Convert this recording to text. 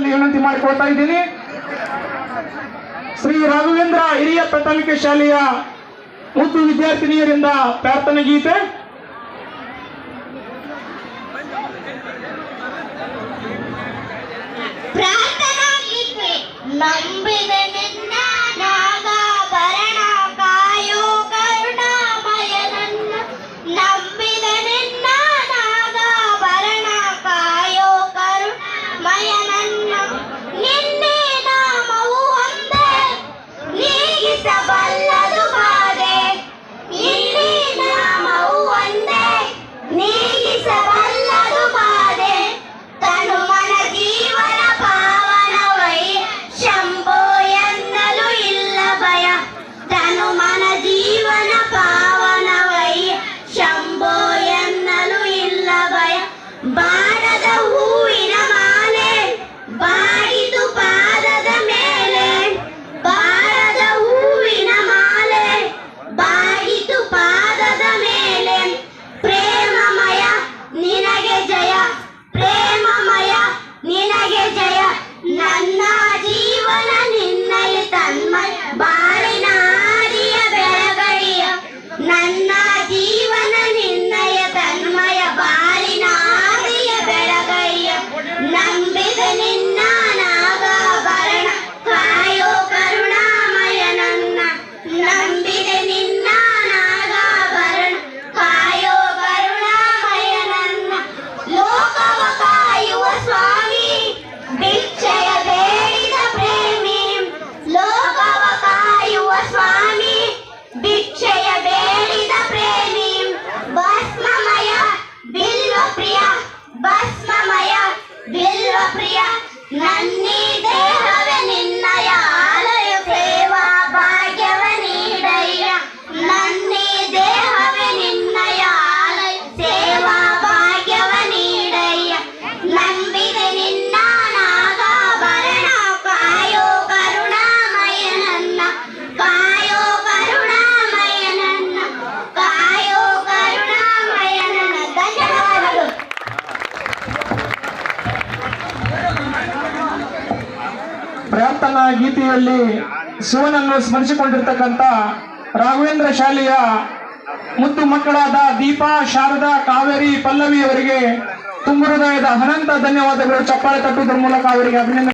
ವಿನಂತಿ ಮಾಡಿಕೊಳ್ತಾ ಇದ್ದೀನಿ. ಶ್ರೀ ರಾಘವೇಂದ್ರ ಹಿರಿಯ ಪ್ರಾಥಮಿಕ ಶಾಲೆಯ ಮುದ್ದು ವಿದ್ಯಾರ್ಥಿನಿಯರಿಂದ ಪ್ರಾರ್ಥನೆ ಗೀತೆ. सूर्य नन्नी देव ಪ್ರಾರ್ಥನಾ ಗೀತೆಯಲ್ಲಿ ಶಿವನನ್ನು ಸ್ಮರಿಸಿಕೊಂಡಿರ್ತಕ್ಕಂಥ ರಾಘವೇಂದ್ರ ಶಾಲೆಯ ಮುದ್ದು ಮಕ್ಕಳಾದ ದೀಪಾ, ಶಾರದಾ, ಕಾವೇರಿ, ಪಲ್ಲವಿ ಅವರಿಗೆ ತುಂಬ ಹೃದಯದ ಅನಂತ ಧನ್ಯವಾದಗಳು. ಚಪ್ಪಾಳೆ ತಟ್ಟುವುದರ ಮೂಲಕ ಅವರಿಗೆ ಅಭಿನಂದನೆ.